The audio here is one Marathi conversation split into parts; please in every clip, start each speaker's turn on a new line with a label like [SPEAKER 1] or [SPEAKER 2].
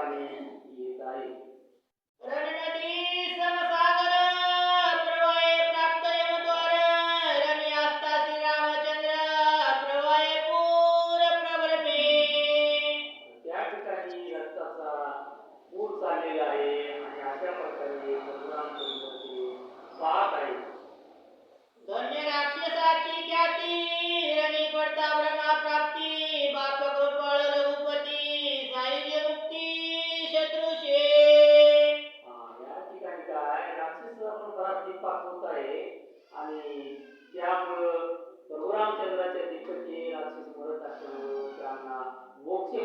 [SPEAKER 1] 下面也答应。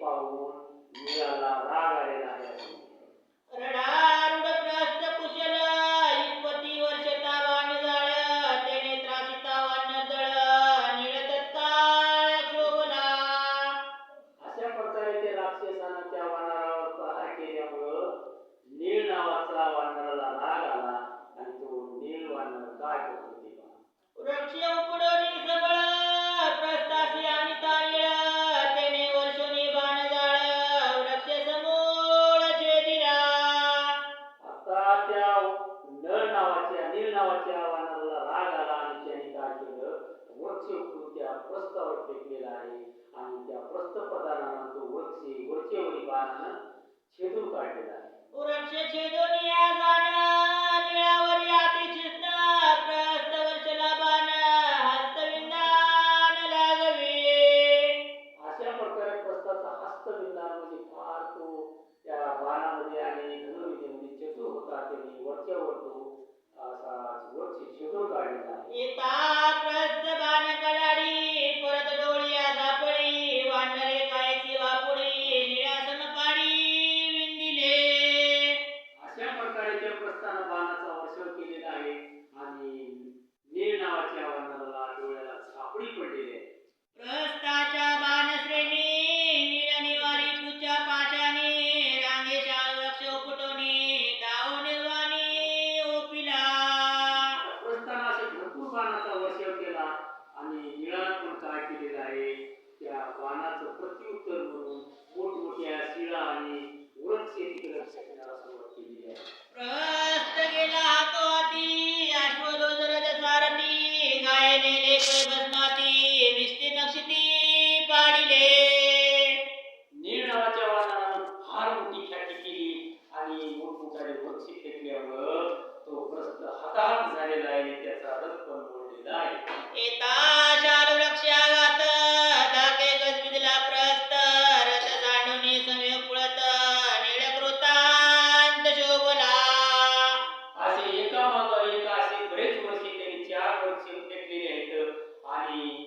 [SPEAKER 1] पाहून मुलाला राग आलेला अशा प्रकारे ते राक्षसानं त्या वानरावर प्रहार केल्यामुळं नावाचा वानराला राग आला आणि तो नील वानर काय करतो
[SPEAKER 2] वृक्ष আমি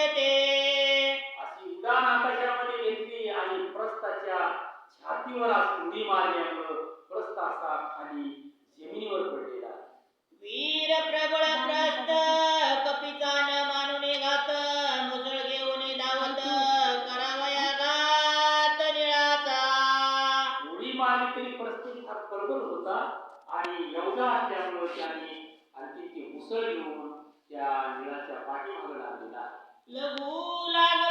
[SPEAKER 2] देते
[SPEAKER 1] अशी उदान आकाशामध्ये घेतली आणि प्रस्ताच्या छातीवर उडी मारल्यामुळे प्रस्ताचा खाली जमिनीवर पडलेला
[SPEAKER 2] वीर प्रबळ प्रस्त कपितान मानुने घात मुसळ घेऊन धावत करावया घात निळाचा.
[SPEAKER 1] उडी मारली तरी प्रस्तुत हा प्रबल होता आणि एवढा असल्यामुळे त्याने आणखी ती मुसळ घेऊन त्या निळाच्या पाठीमागे लागलेला Le goût, la goût.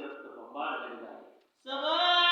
[SPEAKER 1] रक्त बंबाळ झालेलं आहे. सगळं